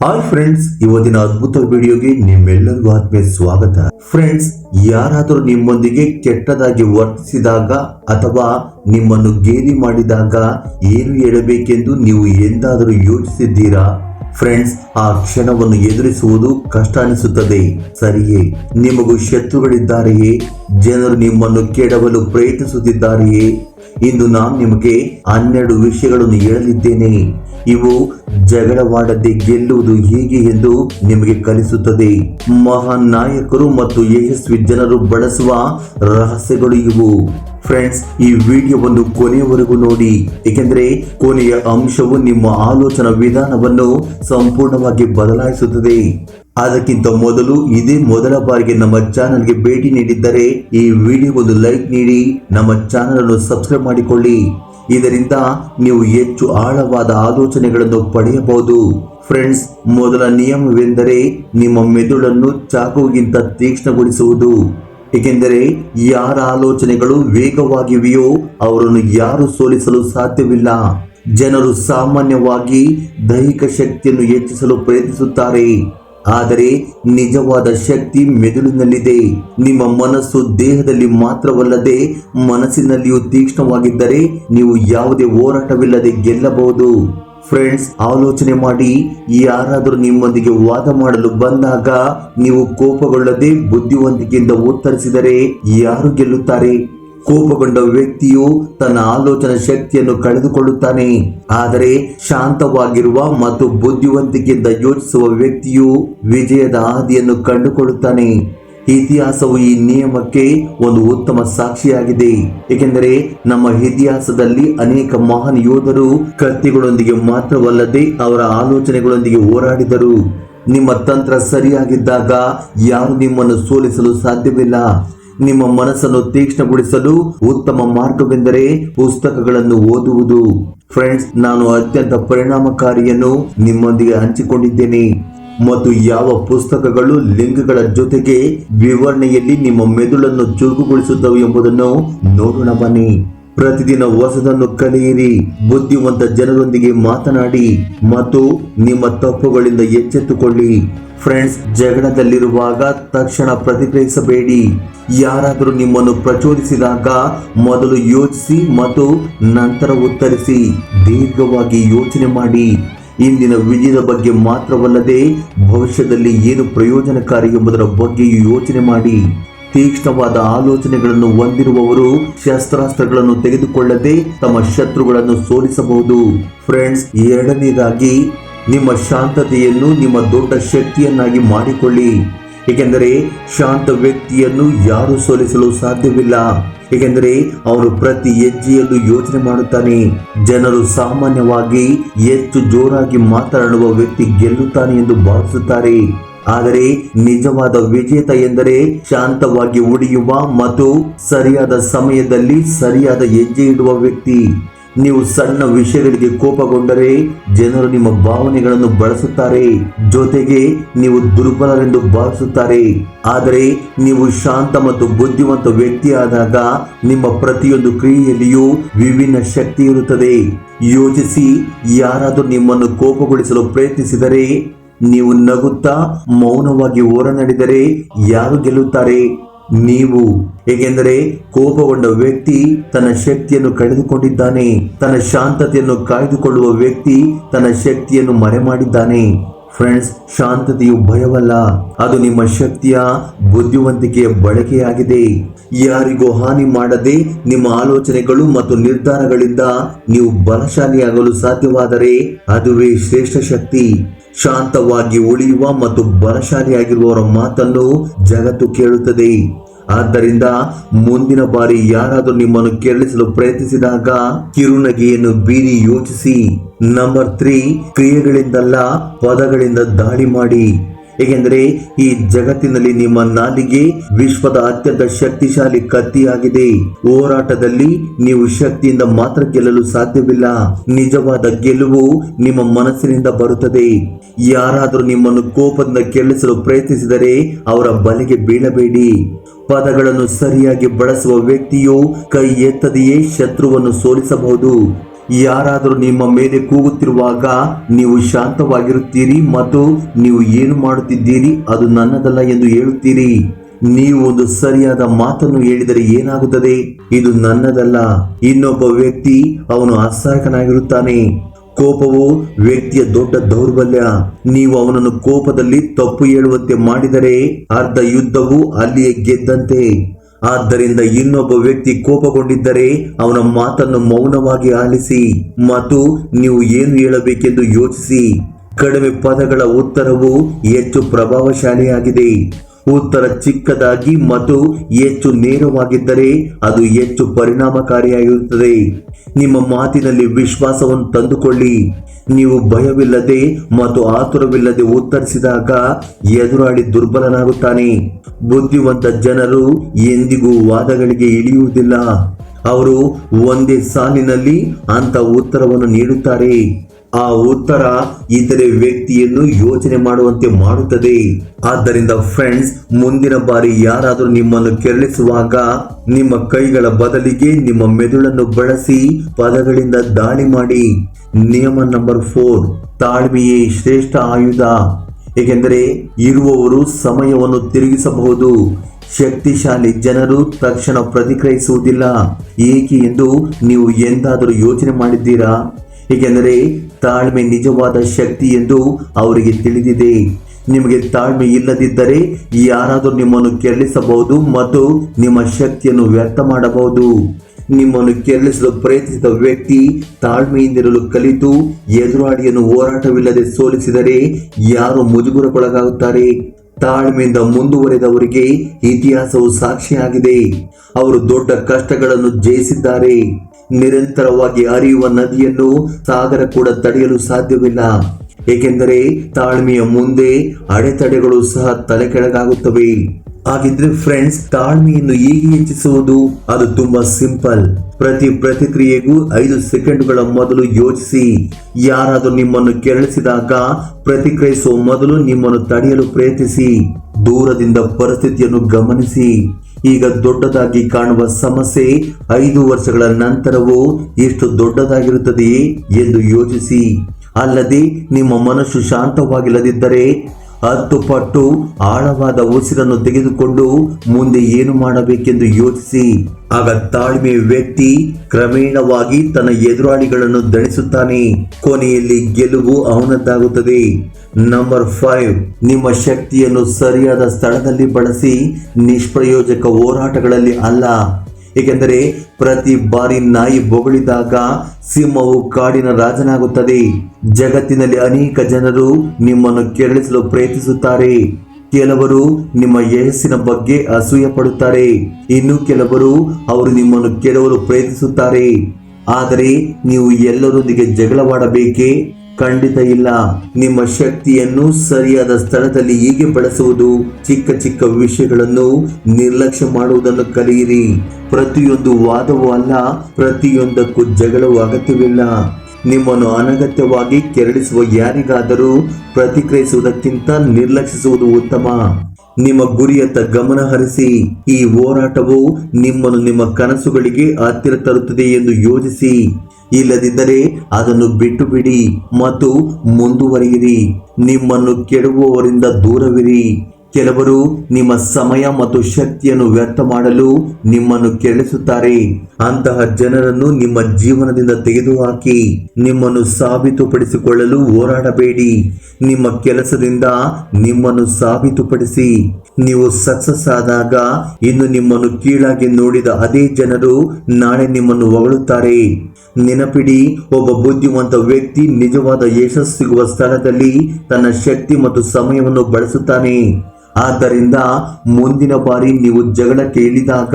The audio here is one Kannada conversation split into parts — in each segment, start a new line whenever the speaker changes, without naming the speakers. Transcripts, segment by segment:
ಹಾಯ್ ಫ್ರೆಂಡ್ಸ್ ಇವತ್ತಿನ ಅದ್ಭುತ ವಿಡಿಯೋಗೆ ನಿಮ್ಮೆಲ್ಲರಿಗೂ ಆತ್ಮೀಯ ಸ್ವಾಗತ. ಫ್ರೆಂಡ್ಸ್ ಯಾರಾದರೂ ನಿಮ್ಮೊಂದಿಗೆ ಕೆಟ್ಟದಾಗಿ ವರ್ತಿಸಿದಾಗ ಅಥವಾ ನಿಮ್ಮನ್ನು ಗೇಲಿ ಮಾಡಿದಾಗ ಏನು ಹೇಳಬೇಕೆಂದು ನೀವು ಎಂದಾದರೂ ಯೋಚಿಸಿದ್ದೀರಾ? ಫ್ರೆಂಡ್ಸ್ ಆ ಕ್ಷಣವನ್ನು ಎದುರಿಸುವುದು ಕಷ್ಟ ಅನಿಸುತ್ತದೆ. ಸರಿಯೇ, ನಿಮಗೂ ಶತ್ರುಗಳಿದ್ದಾರೆಯೇ? ಜನರು ನಿಮ್ಮನ್ನು ಕೆಡವಲು ಪ್ರಯತ್ನಿಸುತ್ತಿದ್ದಾರೆಯೇ? ಇಂದು ನಾನು ನಿಮಗೆ ಹನ್ನೆರಡು ವಿಷಯಗಳನ್ನು ಹೇಳಲಿದ್ದೇನೆ. ಇವು ಜಗಳವಾಡದೆ ಗೆಲ್ಲುವುದು ಹೇಗೆ ಎಂದು ನಿಮಗೆ ಕಲಿಸುತ್ತದೆ. ಮಹಾನ್ ನಾಯಕರು ಮತ್ತು ಯಶಸ್ವಿ ಜನರು ಬಳಸುವ ರಹಸ್ಯಗಳು ಇವು. ಫ್ರೆಂಡ್ಸ್ ಈ ವಿಡಿಯೋವನ್ನು ಕೊನೆಯವರೆಗೂ ನೋಡಿ. ಏಕೆಂದರೆ ಕೊನೆಯ ಅಂಶವು ನಿಮ್ಮ ಆಲೋಚನಾ ವಿಧಾನವನ್ನು ಸಂಪೂರ್ಣವಾಗಿ ಬದಲಾಯಿಸುತ್ತದೆ. ಅದಕ್ಕಿಂತ ಮೊದಲು ಇದೇ ಮೊದಲ ಬಾರಿಗೆ ನಮ್ಮ ಚಾನಲ್ಗೆ ಭೇಟಿ ನೀಡಿದ್ದರೆ ಈ ವಿಡಿಯೋಗೊಂದು ಲೈಕ್ ನೀಡಿ, ನಮ್ಮ ಚಾನಲ್ ಅನ್ನು ಸಬ್ಸ್ಕ್ರೈಬ್ ಮಾಡಿಕೊಳ್ಳಿ. ಇದರಿಂದ ನೀವು ಹೆಚ್ಚು ಆಳವಾದ ಆಲೋಚನೆಗಳನ್ನು ಪಡೆಯಬಹುದು. ಫ್ರೆಂಡ್ಸ್ ಮೊದಲ ನಿಯಮವೆಂದರೆ ನಿಮ್ಮ ಮೆದುಳನ್ನು ಚಾಕುವಿಗಿಂತ ತೀಕ್ಷ್ಣಗೊಳಿಸುವುದು. ಏಕೆಂದರೆ ಯಾರ ಆಲೋಚನೆಗಳು ವೇಗವಾಗಿವೆಯೋ ಅವರನ್ನು ಯಾರು ಸೋಲಿಸಲು ಸಾಧ್ಯವಿಲ್ಲ. ಜನರು ಸಾಮಾನ್ಯವಾಗಿ ದೈಹಿಕ ಶಕ್ತಿಯನ್ನು ಹೆಚ್ಚಿಸಲು ಪ್ರಯತ್ನಿಸುತ್ತಾರೆ. ಆದರೆ ನಿಜವಾದ ಶಕ್ತಿ ಮೆದುಳಿನಲ್ಲಿದೆ. ನಿಮ್ಮ ಮನಸ್ಸು ದೇಹದಲ್ಲಿ ಮಾತ್ರವಲ್ಲದೆ ಮನಸ್ಸಿನಲ್ಲಿಯೂ ತೀಕ್ಷ್ಣವಾಗಿದ್ದರೆ ನೀವು ಯಾವುದೇ ಹೋರಾಟವಿಲ್ಲದೆ ಗೆಲ್ಲಬಹುದು. ಫ್ರೆಂಡ್ಸ್ ಆಲೋಚನೆ ಮಾಡಿ, ಯಾರಾದರೂ ನಿಮ್ಮೊಂದಿಗೆ ವಾದ ಮಾಡಲು ಬಂದಾಗ ನೀವು ಕೋಪಗೊಳ್ಳದೆ ಬುದ್ಧಿವಂತಿಕೆಯಿಂದ ಉತ್ತರಿಸಿದರೆ ಯಾರು ಗೆಲ್ಲುತ್ತಾರೆ? ಕೋಪಗೊಂಡ ವ್ಯಕ್ತಿಯು ತನ್ನ ಆಲೋಚನಾ ಶಕ್ತಿಯನ್ನು ಕಳೆದುಕೊಳ್ಳುತ್ತಾನೆ. ಆದರೆ ಶಾಂತವಾಗಿರುವ ಮತ್ತು ಬುದ್ಧಿವಂತಿಕೆಯಿಂದ ಯೋಚಿಸುವ ವ್ಯಕ್ತಿಯು ವಿಜಯದ ಹಾದಿಯನ್ನು ಕಂಡುಕೊಳ್ಳುತ್ತಾನೆ. ಇತಿಹಾಸವು ಈ ನಿಯಮಕ್ಕೆ ಒಂದು ಉತ್ತಮ ಸಾಕ್ಷಿಯಾಗಿದೆ. ಏಕೆಂದರೆ ನಮ್ಮ ಇತಿಹಾಸದಲ್ಲಿ ಅನೇಕ ಮಹಾನ್ ಯೋಧರು ಕತ್ತಿಗಳೊಂದಿಗೆ ಮಾತ್ರವಲ್ಲದೆ ಅವರ ಆಲೋಚನೆಗಳೊಂದಿಗೆ ಹೋರಾಡಿದರು. ನಿಮ್ಮ ತಂತ್ರ ಸರಿಯಾಗಿದ್ದಾಗ ಯಾರು ನಿಮ್ಮನ್ನು ಸೋಲಿಸಲು ಸಾಧ್ಯವಿಲ್ಲ. ನಿಮ್ಮ ಮನಸ್ಸನ್ನು ತೀಕ್ಷ್ಣಗೊಳಿಸಲು ಉತ್ತಮ ಮಾರ್ಗವೆಂದರೆ ಪುಸ್ತಕಗಳನ್ನು ಓದುವುದು. ಫ್ರೆಂಡ್ಸ್, ನಾನು ಅತ್ಯಂತ ಪರಿಣಾಮಕಾರಿಯನ್ನು ನಿಮ್ಮೊಂದಿಗೆ ಹಂಚಿಕೊಂಡಿದ್ದೇನೆ. ಮತ್ತು ಯಾವ ಪುಸ್ತಕಗಳು ಲಿಂಗಗಳ ಜೊತೆಗೆ ವಿವರಣೆಯಲ್ಲಿ ನಿಮ್ಮ ಮೆದುಳನ್ನು ಚುರುಕುಗೊಳಿಸುತ್ತವೆ ಎಂಬುದನ್ನು ನೋಡೋಣ ಬನ್ನಿ. ಪ್ರತಿದಿನ ಹೊಸದನ್ನು ಕಲಿಯಿರಿ, ಬುದ್ಧಿವಂತ ಜನರೊಂದಿಗೆ ಮಾತನಾಡಿ ಮತ್ತು ನಿಮ್ಮ ತಪ್ಪುಗಳಿಂದ ಎಚ್ಚೆತ್ತುಕೊಳ್ಳಿ. ಫ್ರೆಂಡ್ಸ್ ಜಗಳದಲ್ಲಿರುವಾಗ ತಕ್ಷಣ ಪ್ರತಿಕ್ರಿಯಿಸಬೇಡಿ. ಯಾರಾದರೂ ನಿಮ್ಮನ್ನು ಪ್ರಚೋದಿಸಿದಾಗ ಮೊದಲು ಯೋಚಿಸಿ ಮತ್ತು ನಂತರ ಉತ್ತರಿಸಿ, ದೀರ್ಘವಾಗಿ ಯೋಚನೆ ಮಾಡಿ. ಇಂದಿನ ವಿಜಯದ ಬಗ್ಗೆ ಮಾತ್ರವಲ್ಲದೆ ಭವಿಷ್ಯದಲ್ಲಿ ಏನು ಪ್ರಯೋಜನಕಾರಿ ಎಂಬುದರ ಬಗ್ಗೆಯೂ ಯೋಚನೆ ಮಾಡಿ. ತೀಕ್ಷ್ಣವಾದ ಆಲೋಚನೆಗಳನ್ನು ಹೊಂದಿರುವವರು ಶಸ್ತ್ರಾಸ್ತ್ರಗಳನ್ನು ತೆಗೆದುಕೊಳ್ಳದೆ ತಮ್ಮ ಶತ್ರುಗಳನ್ನು ಸೋಲಿಸಬಹುದು. ಫ್ರೆಂಡ್ಸ್ ಎರಡನೇದಾಗಿ ನಿಮ್ಮ ಶಾಂತತೆಯನ್ನು ನಿಮ್ಮ ದೊಡ್ಡ ಶಕ್ತಿಯನ್ನಾಗಿ ಮಾಡಿಕೊಳ್ಳಿ. ಏಕೆಂದರೆ ಶಾಂತ ವ್ಯಕ್ತಿಯನ್ನು ಯಾರು ಸೋಲಿಸಲು ಸಾಧ್ಯವಿಲ್ಲ. ಏಕೆಂದರೆ ಅವನು ಪ್ರತಿ ಹೆಜ್ಜೆಯಲ್ಲೂ ಯೋಚನೆ ಮಾಡುತ್ತಾನೆ. ಜನರು ಸಾಮಾನ್ಯವಾಗಿ ಹೆಚ್ಚು ಜೋರಾಗಿ ಮಾತನಾಡುವ ವ್ಯಕ್ತಿ ಗೆಲ್ಲುತ್ತಾನೆ ಎಂದು ಭಾವಿಸುತ್ತಾರೆ. ಆದರೆ ನಿಜವಾದ ವಿಜೇತ ಎಂದರೆ ಶಾಂತವಾಗಿ ಉಳಿಯುವ ಮತ್ತು ಸರಿಯಾದ ಸಮಯದಲ್ಲಿ ಸರಿಯಾದ ಹೆಜ್ಜೆ ಇಡುವ ವ್ಯಕ್ತಿ. ನೀವು ಸಣ್ಣ ವಿಷಯಗಳಿಗೆ ಕೋಪಗೊಂಡರೆ ಜನರು ನಿಮ್ಮ ಭಾವನೆಗಳನ್ನು ಬಳಸುತ್ತಾರೆ. ಜೊತೆಗೆ ನೀವು ದುರ್ಬಲರೆಂದು ಭಾವಿಸುತ್ತಾರೆ. ಆದರೆ ನೀವು ಶಾಂತ ಮತ್ತು ಬುದ್ಧಿವಂತ ವ್ಯಕ್ತಿಯಾದಾಗ ನಿಮ್ಮ ಪ್ರತಿಯೊಂದು ಕ್ರಿಯೆಯಲ್ಲಿಯೂ ವಿಭಿನ್ನ ಶಕ್ತಿ ಇರುತ್ತದೆ. ಯೋಚಿಸಿ, ಯಾರಾದರೂ ನಿಮ್ಮನ್ನು ಕೋಪಗೊಳಿಸಲು ಪ್ರಯತ್ನಿಸಿದರೆ, ನೀವು ನಗುತ್ತಾ ಮೌನವಾಗಿ ಹೊರ ನಡೆದರೆ ಯಾರು ಗೆಲ್ಲುತ್ತಾರೆ? ನೀವು ಏಕೆಂದರೆ ಕೋಪಗೊಂಡ ವ್ಯಕ್ತಿ ತನ್ನ ಶಕ್ತಿಯನ್ನು ಕಳೆದುಕೊಂಡಿದ್ದಾನೆ, ತನ್ನ ಶಾಂತತೆಯನ್ನು ಕಾಯ್ದುಕೊಳ್ಳುವ ವ್ಯಕ್ತಿ ತನ್ನ ಶಕ್ತಿಯನ್ನು ಮರೆಮಾಡಿದ್ದಾನೆ. ಫ್ರೆಂಡ್ಸ್, ಶಾಂತತೆಯು ಭಯವಲ್ಲ, ಅದು ನಿಮ್ಮ ಶಕ್ತಿಯ ಬುದ್ಧಿವಂತಿಕೆಯ ಬಳಕೆಯಾಗಿದೆ. ಯಾರಿಗೂ ಹಾನಿ ಮಾಡದೆ ನಿಮ್ಮ ಆಲೋಚನೆಗಳು ಮತ್ತು ನಿರ್ಧಾರಗಳಿಂದ ನೀವು ಬಲಶಾಲಿಯಾಗಲು ಸಾಧ್ಯವಾದರೆ ಅದುವೇ ಶ್ರೇಷ್ಠ ಶಕ್ತಿ. ಶಾಂತವಾಗಿ ಉಳಿಯುವ ಮತ್ತು ಬಲಶಾಲಿಯಾಗಿರುವವರ ಮಾತನ್ನು ಜಗತ್ತು ಕೇಳುತ್ತದೆ. ಆದ್ದರಿಂದ ಮುಂದಿನ ಬಾರಿ ಯಾರಾದರೂ ನಿಮ್ಮನ್ನು ಕೆರಳಿಸಲು ಪ್ರಯತ್ನಿಸಿದಾಗ ಕಿರುನಗೆಯನ್ನು ಬೀರಿ ಯೋಚಿಸಿ. ನಂಬರ್ ತ್ರೀ, ಕ್ರಿಯೆಗಳಿಂದಲ್ಲ, ಪದಗಳಿಂದ ದಾಳಿ ಮಾಡಿ. ಏಕೆಂದರೆ ಈ ಜಗತ್ತಿನಲ್ಲಿ ನಿಮ್ಮ ನಾಲಿಗೆ ವಿಶ್ವದ ಅತ್ಯಂತ ಶಕ್ತಿಶಾಲಿ ಕತ್ತಿಯಾಗಿದೆ. ಹೋರಾಟದಲ್ಲಿ ನೀವು ಶಕ್ತಿಯಿಂದ ಮಾತ್ರ ಗೆಲ್ಲಲು ಸಾಧ್ಯವಿಲ್ಲ. ನಿಜವಾದ ಗೆಲುವು ನಿಮ್ಮ ಮನಸ್ಸಿನಿಂದ ಬರುತ್ತದೆ. ಯಾರಾದರೂ ನಿಮ್ಮನ್ನು ಕೋಪದಿಂದ ಕೆಲಸಲು ಪ್ರಯತ್ನಿಸಿದರೆ ಅವರ ಬಲೆಗೆ ಬೀಳಬೇಡಿ. ಪದಗಳನ್ನು ಸರಿಯಾಗಿ ಬಳಸುವ ವ್ಯಕ್ತಿಯು ಕೈ ಎತ್ತದೆಯೇ ಶತ್ರುವನ್ನು ಸೋಲಿಸಬಹುದು. ಯಾರಾದರೂ ನಿಮ್ಮ ಮೇಲೆ ಕೂಗುತ್ತಿರುವಾಗ ನೀವು ಶಾಂತವಾಗಿರುತ್ತೀರಿ ಮತ್ತು ನೀವು ಏನು ಮಾಡುತ್ತಿದ್ದೀರಿ ಅದು ನನ್ನದಲ್ಲ ಎಂದು ಹೇಳುತ್ತೀರಿ. ನೀವು ಒಂದು ಸರಿಯಾದ ಮಾತನ್ನು ಹೇಳಿದರೆ ಏನಾಗುತ್ತದೆ? ಇದು ನನ್ನದಲ್ಲ. ಇನ್ನೊಬ್ಬ ವ್ಯಕ್ತಿ ಅವನು ಅಸಹಾಯಕನಾಗಿರುತ್ತಾನೆ. ಕೋಪವು ವ್ಯಕ್ತಿಯ ದೊಡ್ಡ ದೌರ್ಬಲ್ಯ. ನೀವು ಅವನನ್ನು ಕೋಪದಲ್ಲಿ ತಪ್ಪು ಹೇಳುವಂತೆ ಮಾಡಿದರೆ ಅರ್ಧ ಯುದ್ಧವು ಅಲ್ಲಿಯೇ ಗೆದ್ದಂತೆ. ಆದ್ದರಿಂದ ಇನ್ನೊಬ್ಬ ವ್ಯಕ್ತಿ ಕೋಪಗೊಂಡಿದ್ದರೆ ಅವನ ಮಾತನ್ನು ಮೌನವಾಗಿ ಆಲಿಸಿ, ಮತ್ತು ನೀವು ಏನು ಹೇಳಬೇಕೆಂದು ಯೋಚಿಸಿ. ಕಡಿಮೆ ಪದಗಳ ಉತ್ತರವು ಹೆಚ್ಚು ಪ್ರಭಾವಶಾಲಿಯಾಗಿದೆ. ಉತ್ತರ ಚಿಕ್ಕದಾಗಿ ಮತ್ತು ಹೆಚ್ಚು ನೇರವಾಗಿದ್ದರೆ ಅದು ಹೆಚ್ಚು ಪರಿಣಾಮಕಾರಿಯಾಗಿರುತ್ತದೆ. ನಿಮ್ಮ ಮಾತಿನಲ್ಲಿ ವಿಶ್ವಾಸವನ್ನು ತಂದುಕೊಳ್ಳಿ. ನೀವು ಭಯವಿಲ್ಲದೆ ಮತ್ತು ಆತುರವಿಲ್ಲದೆ ಉತ್ತರಿಸಿದಾಗ ಎದುರಾಳಿ ದುರ್ಬಲನಾಗುತ್ತಾನೆ. ಬುದ್ಧಿವಂತ ಜನರು ಎಂದಿಗೂ ವಾದಗಳಿಗೆ ಇಳಿಯುವುದಿಲ್ಲ. ಅವರು ಒಂದೇ ಸಾಲಿನಲ್ಲಿ ಅಂತ ಉತ್ತರವನ್ನು ನೀಡುತ್ತಾರೆ. ಆ ಉತ್ತರ ಇತರೆ ವ್ಯಕ್ತಿಯನ್ನು ಯೋಚನೆ ಮಾಡುವಂತೆ ಮಾಡುತ್ತದೆ. ಆದ್ದರಿಂದ ಫ್ರೆಂಡ್ಸ್ ಮುಂದಿನ ಬಾರಿ ಯಾರಾದರೂ ನಿಮ್ಮನ್ನು ಕೆರಳಿಸುವಾಗ ನಿಮ್ಮ ಕೈಗಳ ಬದಲಿಗೆ ನಿಮ್ಮ ಮೆದುಳನ್ನು ಬಳಸಿ ಪದಗಳಿಂದ ದಾಳಿ ಮಾಡಿ. ನಿಯಮ ನಂಬರ್ ಫೋರ್ ತಾಳ್ಮೆಯೇ ಶ್ರೇಷ್ಠ ಆಯುಧ. ಏಕೆಂದರೆ ಇರುವವರು ಸಮಯವನ್ನು ತಿರುಗಿಸಬಹುದು. ಶಕ್ತಿಶಾಲಿ ಜನರು ತಕ್ಷಣ ಪ್ರತಿಕ್ರಿಯಿಸುವುದಿಲ್ಲ. ಏಕೆ ಎಂದು ನೀವು ಎಂದಾದರೂ ಯೋಚನೆ ಮಾಡಿದ್ದೀರಾ? ಏಕೆಂದರೆ ತಾಳ್ಮೆ ನಿಜವಾದ ಶಕ್ತಿ ಎಂದು ಅವರಿಗೆ ತಿಳಿದಿದೆ. ನಿಮಗೆ ತಾಳ್ಮೆ ಇಲ್ಲದಿದ್ದರೆ ಯಾರಾದರೂ ನಿಮ್ಮನ್ನು ಕೆರಳಿಸಬಹುದು ಮತ್ತು ನಿಮ್ಮ ಶಕ್ತಿಯನ್ನು ವ್ಯರ್ಥ ಮಾಡಬಹುದು. ನಿಮ್ಮನ್ನು ಕೆರಳಿಸಲು ಪ್ರಯತ್ನಿಸಿದ ವ್ಯಕ್ತಿ ತಾಳ್ಮೆಯಿಂದಿರಲು ಕಲಿತು ಎದುರಾಡಿಯನ್ನು ಹೋರಾಟವಿಲ್ಲದೆ ಸೋಲಿಸಿದರೆ ಯಾರು ಮುಜುಗುರಕ್ಕೊಳಗಾಗುತ್ತಾರೆ? ತಾಳ್ಮೆಯಿಂದ ಮುಂದುವರೆದವರಿಗೆ ಇತಿಹಾಸವು ಸಾಕ್ಷಿಯಾಗಿದೆ. ಅವರು ದೊಡ್ಡ ಕಷ್ಟಗಳನ್ನು ಜಯಿಸಿದ್ದಾರೆ. ನಿರಂತರವಾಗಿ ಹರಿಯುವ ನದಿಯನ್ನು ಸಾಗರ ಕೂಡ ತಡೆಯಲು ಸಾಧ್ಯವಿಲ್ಲ. ಏಕೆಂದರೆ ತಾಳ್ಮೆಯ ಮುಂದೆ ಅಡೆತಡೆಗಳು ಸಹ ತಲೆ ಕೆಳಗಾಗುತ್ತವೆ ಹಾಗಿದ್ರೆ ಫ್ರೆಂಡ್ಸ್ ತಾಳ್ಮೆಯನ್ನು ಹೇಗೆ ಹೆಚ್ಚಿಸುವುದು? ಅದು ತುಂಬಾ ಸಿಂಪಲ್ ಪ್ರತಿ ಪ್ರತಿಕ್ರಿಯೆಗೂ ಐದು ಸೆಕೆಂಡ್ಗಳ ಮೊದಲು ಯೋಚಿಸಿ. ಯಾರಾದರೂ ನಿಮ್ಮನ್ನು ಕೆರಳಿಸಿದಾಗ ಪ್ರತಿಕ್ರಿಯಿಸುವ ಮೊದಲು ನಿಮ್ಮನ್ನು ತಡೆಯಲು ಪ್ರಯತ್ನಿಸಿ. ದೂರದಿಂದ ಪರಿಸ್ಥಿತಿಯನ್ನು ಗಮನಿಸಿ. ಈಗ ದೊಡ್ಡದಾಗಿ ಕಾಣುವ ಸಮಸ್ಯೆ ಐದು ವರ್ಷಗಳ ನಂತರವೂ ಎಷ್ಟು ದೊಡ್ಡದಾಗಿರುತ್ತದೆಯೇ ಎಂದು ಯೋಚಿಸಿ. ಅಲ್ಲದೆ ನಿಮ್ಮ ಮನಸ್ಸು ಶಾಂತವಾಗಿಲ್ಲದಿದ್ದರೆ ಹತ್ತು ಪಟ್ಟು ಆಳವಾದ ಉಸಿರನ್ನು ತೆಗೆದುಕೊಂಡು ಮುಂದೆ ಏನು ಮಾಡಬೇಕೆಂದು ಯೋಚಿಸಿ. ಆಗ ತಾಳ್ಮೆ ವ್ಯಕ್ತಿ ಕ್ರಮೇಣವಾಗಿ ತನ್ನ ಎದುರಾಳಿಗಳನ್ನು ದಣಿಸುತ್ತಾನೆ. ಕೊನೆಯಲ್ಲಿ ಗೆಲುವು ಅವನದ್ದಾಗುತ್ತದೆ. ನಂಬರ್ ಫೈವ್, ನಿಮ್ಮ ಶಕ್ತಿಯನ್ನು ಸರಿಯಾದ ಸ್ಥಳದಲ್ಲಿ ಬಳಸಿ ನಿಷ್ಪ್ರಯೋಜಕ ಹೋರಾಟಗಳಲ್ಲಿ ಅಲ್ಲ. ಏಕೆಂದರೆ ಪ್ರತಿ ಬಾರಿ ನಾಯಿ ಬೊಗಳಿದಾಗ ಸಿಂಹವು ಕಾಡಿನ ರಾಜನಾಗುತ್ತದೆ. ಜಗತ್ತಿನಲ್ಲಿ ಅನೇಕ ಜನರು ನಿಮ್ಮನ್ನು ಕೆರಳಿಸಲು ಪ್ರಯತ್ನಿಸುತ್ತಾರೆ. ಕೆಲವರು ನಿಮ್ಮ ಯಶಸ್ಸಿನ ಬಗ್ಗೆ ಅಸೂಯ ಪಡುತ್ತಾರೆ ಇನ್ನು ಕೆಲವರು ಅವರು ನಿಮ್ಮನ್ನು ಕೆಡವಲು ಪ್ರಯತ್ನಿಸುತ್ತಾರೆ. ಆದರೆ ನೀವು ಎಲ್ಲರೊಂದಿಗೆ ಜಗಳವಾಡಬೇಕೇ? ಖಂಡಿತ ಇಲ್ಲ. ನಿಮ್ಮ ಶಕ್ತಿಯನ್ನು ಸರಿಯಾದ ಸ್ಥಳದಲ್ಲಿ ಹೀಗೆ ಬಳಸುವುದು? ಚಿಕ್ಕ ಚಿಕ್ಕ ವಿಷಯಗಳನ್ನು ನಿರ್ಲಕ್ಷ್ಯ ಮಾಡುವುದನ್ನು ಕಲಿಯಿರಿ. ಪ್ರತಿಯೊಂದು ವಾದವೂ ಅಲ್ಲ, ಪ್ರತಿಯೊಂದಕ್ಕೂ ಜಗಳವು ಅಗತ್ಯವಿಲ್ಲ. ನಿಮ್ಮನ್ನು ಅನಗತ್ಯವಾಗಿ ಕೆರಳಿಸುವ ಯಾರಿಗಾದರೂ ಪ್ರತಿಕ್ರಿಯಿಸುವುದಕ್ಕಿಂತ ನಿರ್ಲಕ್ಷಿಸುವುದು ಉತ್ತಮ. ನಿಮ್ಮ ಗುರಿಯತ್ತ ಗಮನ ಹರಿಸಿ, ಈ ಹೋರಾಟವು ನಿಮ್ಮನ್ನು ನಿಮ್ಮ ಕನಸುಗಳಿಗೆ ಹತ್ತಿರ ತರುತ್ತದೆ ಎಂದು ಯೋಚಿಸಿ. ಇಲ್ಲದಿದ್ದರೆ ಅದನ್ನು ಬಿಟ್ಟು ಬಿಡಿ ಮತ್ತು ಮುಂದುವರಿಯಿರಿ. ನಿಮ್ಮನ್ನು ಕೆಡುವವರಿಂದ ದೂರವಿರಿ. ಕೆಲವರು ನಿಮ್ಮ ಸಮಯ ಮತ್ತು ಶಕ್ತಿಯನ್ನು ವ್ಯರ್ಥ ಮಾಡಲು ನಿಮ್ಮನ್ನು ಕೆಡಿಸುತ್ತಾರೆ ಅಂತಹ ಜನರನ್ನು ನಿಮ್ಮ ಜೀವನದಿಂದ ತೆಗೆದುಹಾಕಿ, ನಿಮ್ಮನ್ನು ಸಾಬೀತುಪಡಿಸಿಕೊಳ್ಳಲು ಹೋರಾಡಬೇಡಿ. ನಿಮ್ಮ ಕೆಲಸದಿಂದ ನಿಮ್ಮನ್ನು ಸಾಬೀತುಪಡಿಸಿ. ನೀವು ಸಕ್ಸಸ್ ಆದಾಗ ಇನ್ನು ನಿಮ್ಮನ್ನು ಕೀಳಾಗಿ ನೋಡಿದ ಅದೇ ಜನರು ನಾಳೆ ನಿಮ್ಮನ್ನು ಹೊಗಳುತ್ತಾರೆ. ನೆನಪಿಡಿ, ಒಬ್ಬ ಬುದ್ಧಿವಂತ ವ್ಯಕ್ತಿ ನಿಜವಾದ ಯಶಸ್ಸು ಸಿಗುವ ಸ್ಥಳದಲ್ಲಿ ತನ್ನ ಶಕ್ತಿ ಮತ್ತು ಸಮಯವನ್ನು ಬಳಸುತ್ತಾನೆ. ಆದ್ದರಿಂದ ಮುಂದಿನ ಬಾರಿ ನೀವು ಜಗಳಕ್ಕೆ ಕೇಳಿದಾಗ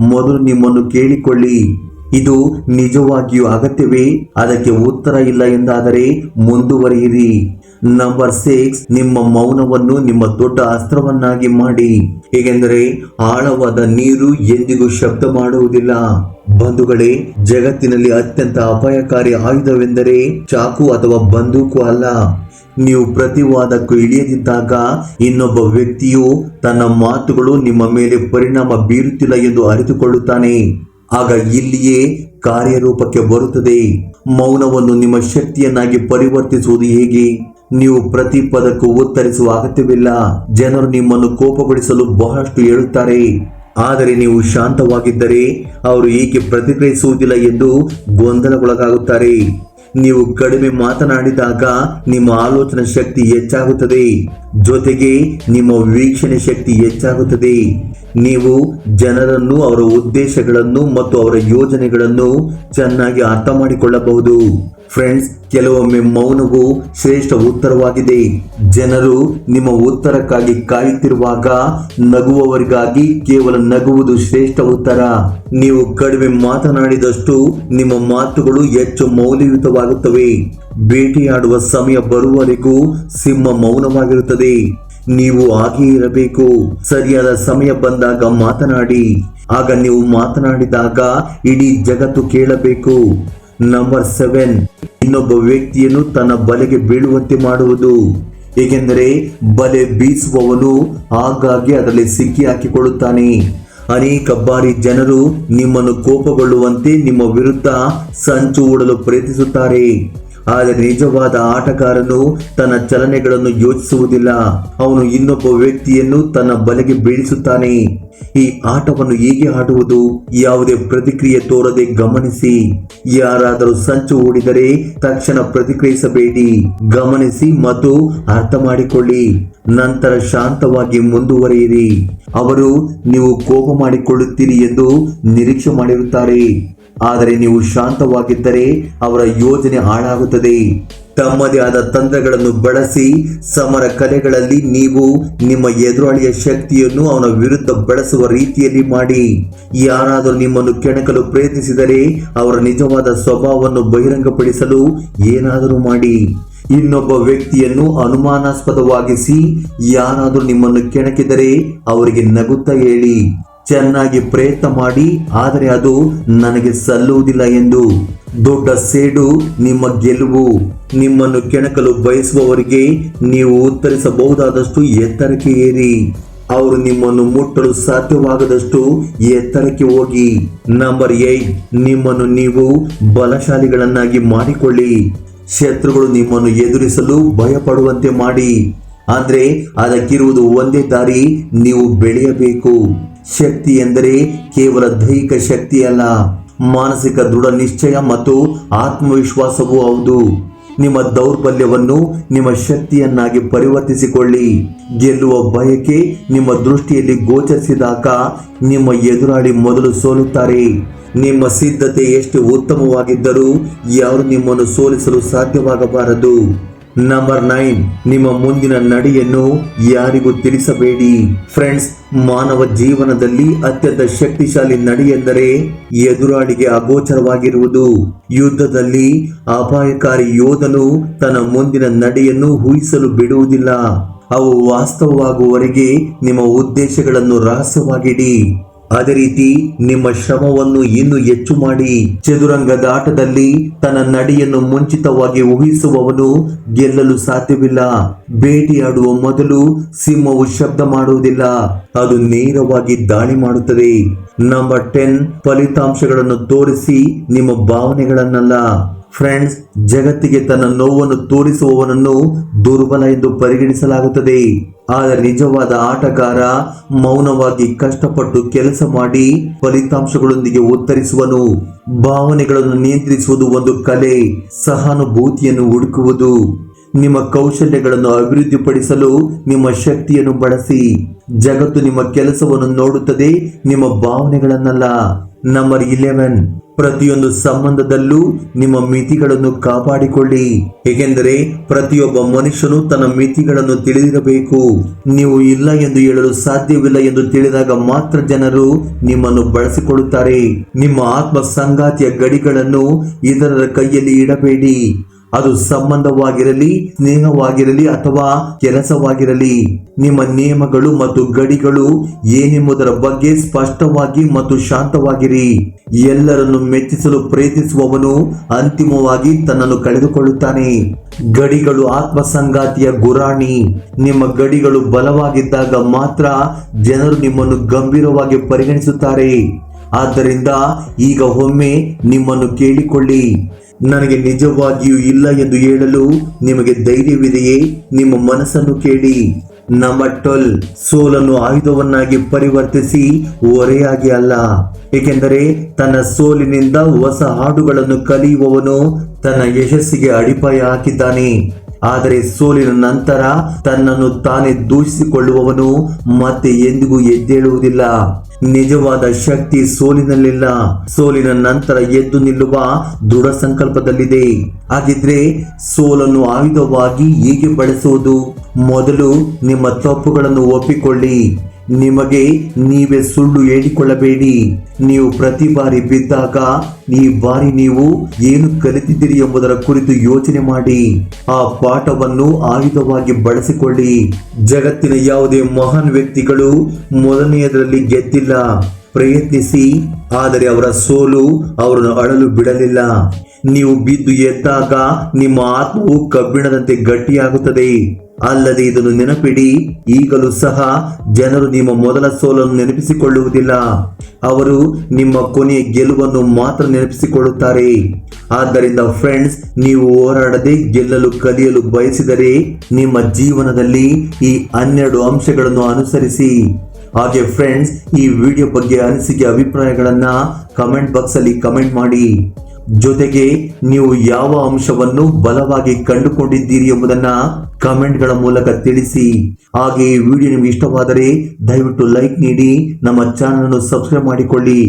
ಮೊದಲು ನಿಮ್ಮನ್ನು ಕೇಳಿಕೊಳ್ಳಿ. ಇದು ನಿಜವಾಗಿಯೂ ಅಗತ್ಯವೇ? ಅದಕ್ಕೆ ಉತ್ತರ ಇಲ್ಲ ಎಂದಾದರೆ ಮುಂದುವರಿಯಿರಿ. ನಂಬರ್ ಸಿಕ್ಸ್ ನಿಮ್ಮ ಮೌನವನ್ನು ನಿಮ್ಮ ದೊಡ್ಡ ಅಸ್ತ್ರವನ್ನಾಗಿ ಮಾಡಿ. ಏಕೆಂದರೆ ಆಳವಾದ ನೀರು ಎಂದಿಗೂ ಶಬ್ದ ಮಾಡುವುದಿಲ್ಲ. ಬಂಧುಗಳೇ, ಜಗತ್ತಿನಲ್ಲಿ ಅತ್ಯಂತ ಅಪಾಯಕಾರಿ ಆಯುಧವೆಂದರೆ ಚಾಕು ಅಥವಾ ಬಂದೂಕು ಅಲ್ಲ. ನೀವು ಪ್ರತಿವಾದಕ್ಕೂ ಇಳಿಯದಿದ್ದಾಗ ಇನ್ನೊಬ್ಬ ವ್ಯಕ್ತಿಯು ತನ್ನ ಮಾತುಗಳು ನಿಮ್ಮ ಮೇಲೆ ಪರಿಣಾಮ ಬೀರುತ್ತಿಲ್ಲ ಎಂದು ಅರಿತುಕೊಳ್ಳುತ್ತಾನೆ. ಆಗ ಇಲ್ಲಿಯೇ ಕಾರ್ಯರೂಪಕ್ಕೆ ಬರುತ್ತದೆ. ಮೌನವನ್ನು ನಿಮ್ಮ ಶಕ್ತಿಯನ್ನಾಗಿ ಪರಿವರ್ತಿಸುವುದು ಹೇಗೆ? ನೀವು ಪ್ರತಿ ಪದಕ್ಕೂ ಉತ್ತರಿಸುವ ಅಗತ್ಯವಿಲ್ಲ. ಜನರು ನಿಮ್ಮನ್ನು ಕೋಪಗೊಳಿಸಲು ಬಹಳಷ್ಟು ಹೇಳುತ್ತಾರೆ. ಆದರೆ ನೀವು ಶಾಂತವಾಗಿದ್ದರೆ ಅವರು ಏಕೆ ಪ್ರತಿಕ್ರಿಯಿಸುವುದಿಲ್ಲ ಎಂದು ಗೊಂದಲಗೊಳಗಾಗುತ್ತಾರೆ ನೀವು ಕಡಿಮೆ ಮಾತನಾಡಿದಾಗ ನಿಮ್ಮ ಆಲೋಚನಾ ಶಕ್ತಿ ಹೆಚ್ಚಾಗುತ್ತದೆ. ಜೊತೆಗೆ ನಿಮ್ಮ ವೀಕ್ಷಣೆ ಶಕ್ತಿ ಹೆಚ್ಚಾಗುತ್ತದೆ. ನೀವು ಜನರನ್ನು, ಅವರ ಉದ್ದೇಶಗಳನ್ನು ಮತ್ತು ಅವರ ಯೋಜನೆಗಳನ್ನು ಚೆನ್ನಾಗಿ ಅರ್ಥ ಮಾಡಿಕೊಳ್ಳಬಹುದು ಫ್ರೆಂಡ್ಸ್ ಕೆಲವೊಮ್ಮೆ ಮೌನವು ಶ್ರೇಷ್ಠ ಉತ್ತರವಾಗಿದೆ. ಜನರು ನಿಮ್ಮ ಉತ್ತರಕ್ಕಾಗಿ ಕಾಯುತ್ತಿರುವಾಗ ನಗುವವರಿಗಾಗಿ ಕೇವಲ ನಗುವುದು ಶ್ರೇಷ್ಠ ಉತ್ತರ. ನೀವು ಕಡಿಮೆ ಮಾತನಾಡಿದಷ್ಟು ನಿಮ್ಮ ಮಾತುಗಳು ಹೆಚ್ಚು ಮೌಲ್ಯಯುತವಾಗುತ್ತವೆ. ಭೇಟಿಯಾಡುವ ಸಮಯ ಬರುವವರೆಗೂ ಸಿಂಹ ಮೌನವಾಗಿರುತ್ತದೆ. ನೀವು ಹಾಗೆಯೇ ಇರಬೇಕು. ಸರಿಯಾದ ಸಮಯ ಬಂದಾಗ ಮಾತನಾಡಿ. ಆಗ ನೀವು ಮಾತನಾಡಿದಾಗ ಇಡೀ ಜಗತ್ತು ಕೇಳಬೇಕು. ನಂಬರ್ ಸೆವೆನ್ ಇನ್ನೊಬ್ಬ ವ್ಯಕ್ತಿಯನ್ನು ತನ್ನ ಬಲೆಗೆ ಬೀಳುವಂತೆ ಮಾಡುವುದು. ಏಕೆಂದರೆ ಬಲೆ ಬೀಸುವವನು ಆಗಾಗ್ಗೆ ಅದರಲ್ಲಿ ಸಿಕ್ಕಿ ಹಾಕಿಕೊಳ್ಳುತ್ತಾನೆ. ಅನೇಕ ಬಾರಿ ಜನರು ನಿಮ್ಮನ್ನು ಕೋಪಗೊಳ್ಳುವಂತೆ ನಿಮ್ಮ ವಿರುದ್ಧ ಸಂಚು ಹೂಡಲು ಪ್ರಯತ್ನಿಸುತ್ತಾರೆ. ಆದರೆ ನಿಜವಾದ ಆಟಗಾರನು ತನ್ನ ಚಲನೆಗಳನ್ನು ಯೋಚಿಸುವುದಿಲ್ಲ. ಅವನು ಇನ್ನೊಬ್ಬ ವ್ಯಕ್ತಿಯನ್ನು ತನ್ನ ಬಲೆಗೆ ಬೀಳಿಸುತ್ತಾನೆ. ಈ ಆಟವನ್ನು ಹೇಗೆ ಆಡುವುದು ಯಾವುದೇ ಪ್ರತಿಕ್ರಿಯೆ ತೋರದೆ ಗಮನಿಸಿ. ಯಾರಾದರೂ ಸಂಚು ಹೂಡಿದರೆ ತಕ್ಷಣ ಪ್ರತಿಕ್ರಿಯಿಸಬೇಡಿ. ಗಮನಿಸಿ ಮತ್ತು ಅರ್ಥ ಮಾಡಿಕೊಳ್ಳಿ ನಂತರ ಶಾಂತವಾಗಿ ಮುಂದುವರಿಯಿರಿ. ಅವರು, ನೀವು ಕೋಪ ಮಾಡಿಕೊಳ್ಳುತ್ತೀರಿ ಎಂದು ನಿರೀಕ್ಷೆ ಮಾಡಿರುತ್ತಾರೆ. ಆದರೆ ನೀವು ಶಾಂತವಾಗಿದ್ದರೆ ಅವರ ಯೋಜನೆ ಹಾಳಾಗುತ್ತದೆ. ತಮ್ಮದೇ ಆದ ತಂತ್ರಗಳನ್ನು ಬಳಸಿ ಸಮರ ಕಲೆಗಳಲ್ಲಿ ನೀವು ನಿಮ್ಮ ಎದುರಾಳಿಯ ಶಕ್ತಿಯನ್ನು ಅವನ ವಿರುದ್ಧ ಬಳಸುವ ರೀತಿಯಲ್ಲಿ ಮಾಡಿ. ಯಾರಾದರೂ ನಿಮ್ಮನ್ನು ಕೆಣಕಲು ಪ್ರಯತ್ನಿಸಿದರೆ ಅವರ ನಿಜವಾದ ಸ್ವಭಾವವನ್ನು ಬಹಿರಂಗಪಡಿಸಲು ಏನಾದರೂ ಮಾಡಿ. ಇನ್ನೊಬ್ಬ ವ್ಯಕ್ತಿಯನ್ನು ಅನುಮಾನಾಸ್ಪದವಾಗಿಸಿ ಯಾರಾದರೂ ನಿಮ್ಮನ್ನು ಕೆಣಕಿದರೆ ಅವರಿಗೆ ನಗುತ್ತಾ ಹೇಳಿ. ಚೆನ್ನಾಗಿ ಪ್ರಯತ್ನ ಮಾಡಿ, ಆದರೆ ಅದು ನನಗೆ ಸಲ್ಲುವುದಿಲ್ಲ ಎಂದು. ದೊಡ್ಡ ಸೇಡು ನಿಮ್ಮ ಗೆಲುವು. ನಿಮ್ಮನ್ನು ಕೆಣಕಲು ಬಯಸುವವರಿಗೆ ನೀವು ಉತ್ತರಿಸಬಹುದಾದಷ್ಟು ಎತ್ತರಕ್ಕೆ ಏರಿ. ಅವರು ನಿಮ್ಮನ್ನು ಮುಟ್ಟಲು ಸಾಧ್ಯವಾಗದಷ್ಟು ಎತ್ತರಕ್ಕೆ ಹೋಗಿ. ನಂಬರ್ ಏಟ್ ನಿಮ್ಮನ್ನು ನೀವು ಬಲಶಾಲಿಗಳನ್ನಾಗಿ ಮಾಡಿಕೊಳ್ಳಿ. ಶತ್ರುಗಳು ನಿಮ್ಮನ್ನು ಎದುರಿಸಲು ಭಯಪಡುವಂತೆ ಮಾಡಿ. ಅಂದ್ರೆ ಅದಕ್ಕಿರುವುದು ಒಂದೇ ದಾರಿ, ನೀವು ಬೆಳೆಯಬೇಕು. ಶಕ್ತಿ ಎಂದರೆ ಕೇವಲ ದೈಹಿಕ ಶಕ್ತಿಯಲ್ಲ ಮಾನಸಿಕ ದೃಢ ನಿಶ್ಚಯ ಮತ್ತು ಆತ್ಮವಿಶ್ವಾಸವೂ ಹೌದು. ನಿಮ್ಮ ದೌರ್ಬಲ್ಯವನ್ನು ನಿಮ್ಮ ಶಕ್ತಿಯನ್ನಾಗಿ ಪರಿವರ್ತಿಸಿಕೊಳ್ಳಿ. ಗೆಲ್ಲುವ ಬಯಕೆ ನಿಮ್ಮ ದೃಷ್ಟಿಯಲ್ಲಿ ಗೋಚರಿಸಿದಾಗ ನಿಮ್ಮ ಎದುರಾಳಿ ಮೊದಲು ಸೋಲುತ್ತಾರೆ. ನಿಮ್ಮ ಸಿದ್ಧತೆ ಎಷ್ಟು ಉತ್ತಮವಾಗಿದ್ದರೂ ಯಾರು ನಿಮ್ಮನ್ನು ಸೋಲಿಸಲು ಸಾಧ್ಯವಾಗಬಾರದು. ನಂಬರ್ ನೈನ್ ನಿಮ್ಮ ಮುಂದಿನ ನಡೆಯನ್ನು ಯಾರಿಗೂ ತಿಳಿಸಬೇಡಿ. ಫ್ರೆಂಡ್ಸ್ ಮಾನವ ಜೀವನದಲ್ಲಿ ಅತ್ಯಂತ ಶಕ್ತಿಶಾಲಿ ನಡೆಯೆಂದರೆ ಎದುರಾಳಿಗೆ ಅಗೋಚರವಾಗಿರುವುದು. ಯುದ್ಧದಲ್ಲಿ ಅಪಾಯಕಾರಿ ಯೋಧನು ತನ್ನ ಮುಂದಿನ ನಡೆಯನ್ನು ಊಹಿಸಲು ಬಿಡುವುದಿಲ್ಲ. ಅವು ವಾಸ್ತವವಾಗುವವರೆಗೆ ನಿಮ್ಮ ಉದ್ದೇಶಗಳನ್ನು ರಹಸ್ಯವಾಗಿಡಿ. ಅದೇ ರೀತಿ ನಿಮ್ಮ ಶ್ರಮವನ್ನು ಇನ್ನೂ ಹೆಚ್ಚು ಮಾಡಿ ಚದುರಂಗದ ಆಟದಲ್ಲಿ ತನ್ನ ನಡೆಯನ್ನು ಮುಂಚಿತವಾಗಿ ಊಹಿಸುವವನು ಗೆಲ್ಲಲು ಸಾಧ್ಯವಿಲ್ಲ. ಭೇಟಿಯಾಡುವ ಮೊದಲು ಸಿಂಹವು ಶಬ್ದ ಮಾಡುವುದಿಲ್ಲ. ಅದು ನೇರವಾಗಿ ದಾಳಿ ಮಾಡುತ್ತದೆ. ನಂಬರ್ ಟೆನ್ ಫಲಿತಾಂಶಗಳನ್ನು ತೋರಿಸಿ ನಿಮ್ಮ ಭಾವನೆಗಳನ್ನಲ್ಲ. ಫ್ರೆಂಡ್ಸ್ ಜಗತ್ತಿಗೆ ತನ್ನ ನೋವನ್ನು ತೋರಿಸುವವನನ್ನು ದುರ್ಬಲ ಎಂದು ಪರಿಗಣಿಸಲಾಗುತ್ತದೆ. ಆದರೆ ನಿಜವಾದ ಆಟಗಾರ ಮೌನವಾಗಿ ಕಷ್ಟಪಟ್ಟು ಕೆಲಸ ಮಾಡಿ ಫಲಿತಾಂಶಗಳೊಂದಿಗೆ ಉತ್ತರಿಸುವನು. ಭಾವನೆಗಳನ್ನು ನಿಯಂತ್ರಿಸುವುದು ಒಂದು ಕಲೆ, ಸಹಾನುಭೂತಿಯನ್ನು ಹುಡುಕುವುದು. ನಿಮ್ಮ ಕೌಶಲ್ಯಗಳನ್ನು ಅಭಿವೃದ್ಧಿಪಡಿಸಲು ನಿಮ್ಮ ಶಕ್ತಿಯನ್ನು ಬಳಸಿ. ಜಗತ್ತು ನಿಮ್ಮ ಕೆಲಸವನ್ನು ನೋಡುತ್ತದೆ, ನಿಮ್ಮ ಭಾವನೆಗಳನ್ನಲ್ಲ. ನಂಬರ್ ಇಲೆವೆನ್ ಪ್ರತಿಯೊಂದು ಸಂಬಂಧದಲ್ಲೂ ನಿಮ್ಮ ಮಿತಿಗಳನ್ನು ಕಾಪಾಡಿಕೊಳ್ಳಿ. ಏಕೆಂದರೆ ಪ್ರತಿಯೊಬ್ಬ ಮನುಷ್ಯನು ತನ್ನ ಮಿತಿಗಳನ್ನು ತಿಳಿದಿರಬೇಕು. ನೀವು ಇಲ್ಲ ಎಂದು ಹೇಳಲು ಸಾಧ್ಯವಿಲ್ಲ ಎಂದು ತಿಳಿದಾಗ ಮಾತ್ರ ಜನರು ನಿಮ್ಮನ್ನು ಬಳಸಿಕೊಳ್ಳುತ್ತಾರೆ. ನಿಮ್ಮ ಆತ್ಮ ಸಂಗಾತಿಯ ಗಡಿಗಳನ್ನು ಇತರರ ಕೈಯಲ್ಲಿ ಇಡಬೇಡಿ. ಅದು ಸಂಬಂಧವಾಗಿರಲಿ, ಸ್ನೇಹವಾಗಿರಲಿ ಅಥವಾ ಕೆಲಸವಾಗಿರಲಿ, ನಿಮ್ಮ ನಿಯಮಗಳು ಮತ್ತು ಗಡಿಗಳು ಏನೆಂಬುದರ ಬಗ್ಗೆ ಸ್ಪಷ್ಟವಾಗಿ ಮತ್ತು ಶಾಂತವಾಗಿರಿ. ಎಲ್ಲರನ್ನು ಮೆಚ್ಚಿಸಲು ಪ್ರಯತ್ನಿಸುವವನು ಅಂತಿಮವಾಗಿ ತನ್ನನ್ನು ಕಳೆದುಕೊಳ್ಳುತ್ತಾನೆ. ಗಡಿಗಳು ಆತ್ಮಸಂಗಾತಿಯ ಗುರಾಣಿ. ನಿಮ್ಮ ಗಡಿಗಳು ಬಲವಾಗಿದ್ದಾಗ ಮಾತ್ರ ಜನರು ನಿಮ್ಮನ್ನು ಗಂಭೀರವಾಗಿ ಪರಿಗಣಿಸುತ್ತಾರೆ. ಆದ್ದರಿಂದ ಈಗ ಒಮ್ಮೆ ನಿಮ್ಮನ್ನು ಕೇಳಿಕೊಳ್ಳಿ. ನನಗೆ ನಿಜವಾಗಿಯೂ ಇಲ್ಲ ಎಂದು ಹೇಳಲು ನಿಮಗೆ ಧೈರ್ಯವಿದೆಯೇ? ನಿಮ್ಮ ಮನಸ್ಸನ್ನು ಕೇಳಿ. ನಮ್ಮ ಟೊಲ್ ಸೋಲನ್ನು ಆಯುಧವನ್ನಾಗಿ ಪರಿವರ್ತಿಸಿ ಒರೆಯಾಗಿ ಅಲ್ಲ. ಏಕೆಂದರೆ ತನ್ನ ಸೋಲಿನಿಂದ ಹೊಸ ಹಾಡುಗಳನ್ನು ಕಲಿಯುವವನು ತನ್ನ ಯಶಸ್ಸಿಗೆ ಅಡಿಪಾಯ ಹಾಕಿದ್ದಾನೆ. ಆದರೆ ಸೋಲಿನ ನಂತರ ತನ್ನನ್ನು ತಾನೇ ದೂಷಿಸಿಕೊಳ್ಳುವವನು ಮತ್ತೆ ಎಂದಿಗೂ ಎದ್ದೇಳುವುದಿಲ್ಲ. ನಿಜವಾದ ಶಕ್ತಿ ಸೋಲಿನಲ್ಲಿಲ್ಲ. ಸೋಲಿನ ನಂತರ ಎದ್ದು ನಿಲ್ಲುವ ದೃಢ ಸಂಕಲ್ಪದಲ್ಲಿದೆ. ಹಾಗಿದ್ರೆ ಸೋಲನ್ನು ಆಯುಧವಾಗಿ ಹೇಗೆ ಬಳಸುವುದು. ಮೊದಲು ನಿಮ್ಮ ತಪ್ಪುಗಳನ್ನು ಒಪ್ಪಿಕೊಳ್ಳಿ. ನಿಮಗೆ ನೀವೇ ಸುಳ್ಳು ಹೇಳಿಕೊಳ್ಳಬೇಡಿ. ನೀವು ಪ್ರತಿ ಬಾರಿ ಬಿದ್ದಾಗ ಈ ಬಾರಿ ನೀವು ಏನು ಕಲಿತಿದ್ದೀರಿ ಎಂಬುದರ ಕುರಿತು ಯೋಚನೆ ಮಾಡಿ. ಆ ಪಾಠವನ್ನು ಆಯುಧವಾಗಿ ಬಳಸಿಕೊಳ್ಳಿ. ಜಗತ್ತಿನ ಯಾವುದೇ ಮಹಾನ್ ವ್ಯಕ್ತಿಗಳು ಮೊದಲನೆಯದರಲ್ಲಿ ಗೆದ್ದಿಲ್ಲ. ಪ್ರಯತ್ನಿಸಿ, ಆದರೆ ಅವರ ಸೋಲು ಅವರನ್ನು ಅಳಲು ಬಿಡಲಿಲ್ಲ. ನೀವು ಬಿದ್ದು ಎದ್ದಾಗ ನಿಮ್ಮ ಆತ್ಮವು ಕಬ್ಬಿಣದಂತೆ ಗಟ್ಟಿಯಾಗುತ್ತದೆ. ಅಲ್ಲದೆ ಇದನ್ನು ನೆನಪಿಡಿ, ಈಗಲೂ ಸಹ ಜನರು ನಿಮ್ಮ ಮೊದಲ ಸೋಲನ್ನು ನೆನಪಿಸಿಕೊಳ್ಳುವುದಿಲ್ಲ. ಅವರು ನಿಮ್ಮ ಕೊನೆಯ ಗೆಲುವನ್ನು ಮಾತ್ರ ನೆನಪಿಸಿಕೊಳ್ಳುತ್ತಾರೆ. ಆದ್ದರಿಂದ ಫ್ರೆಂಡ್ಸ್ ನೀವು ಹೋರಾಡದೆ ಗೆಲ್ಲಲು ಕಲಿಯಲು ಬಯಸಿದರೆ ನಿಮ್ಮ ಜೀವನದಲ್ಲಿ ಈ ಹನ್ನೆರಡು ಅಂಶಗಳನ್ನು ಅನುಸರಿಸಿ. ಹಾಗೆ ಫ್ರೆಂಡ್ಸ್ ಈ ವಿಡಿಯೋ ಬಗ್ಗೆ ಅನಿಸಿಕೆ ಅಭಿಪ್ರಾಯಗಳನ್ನ ಕಮೆಂಟ್ ಬಾಕ್ಸ್ ಅಲ್ಲಿ ಕಮೆಂಟ್ ಮಾಡಿ. ಜೊತೆಗೆ ನೀವು ಯಾವ ಅಂಶವನ್ನು ಬಲವಾಗಿ ಕಂಡುಕೊಂಡಿದ್ದೀರಿ ಎಂಬುದನ್ನ ಕಮೆಂಟ್ಗಳ ಮೂಲಕ ತಿಳಿಸಿ. ಹಾಗೆ ಈ ವಿಡಿಯೋ ನಿಮ್ಗೆ ಇಷ್ಟವಾದರೆ ದಯವಿಟ್ಟು ಲೈಕ್ ನೀಡಿ, ನಮ್ಮ ಚಾನಲ್ ಅನ್ನು ಸಬ್ಸ್ಕ್ರೈಬ್ ಮಾಡಿಕೊಳ್ಳಿ.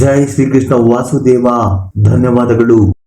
ಜೈ ಶ್ರೀಕೃಷ್ಣ ವಾಸುದೇವ. ಧನ್ಯವಾದಗಳು.